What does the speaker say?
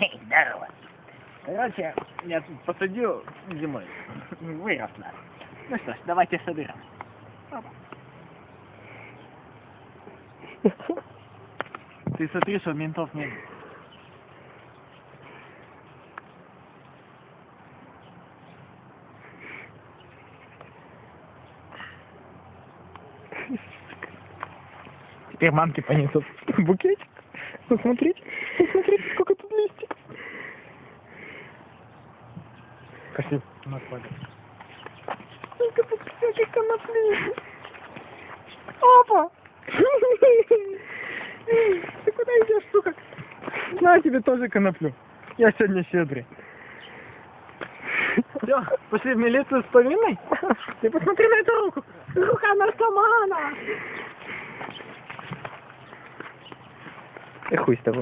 Эй, здорово. Короче, я тут посадил зимой. Выросло. Ну что ж, давайте собираем. Ты смотри, что ментов нет. Теперь мамки понесут букетик. Ну смотрите, ну смотрите, сколько тут листиков. Пошли. Сколько тут всяких конопли. Опа! Ты куда идешь, сука? На тебе тоже коноплю. Я сегодня щедрый. Все, пошли в милицию с повинной? Ты посмотри на эту руку. Рука наркомана. É Rui, está bom?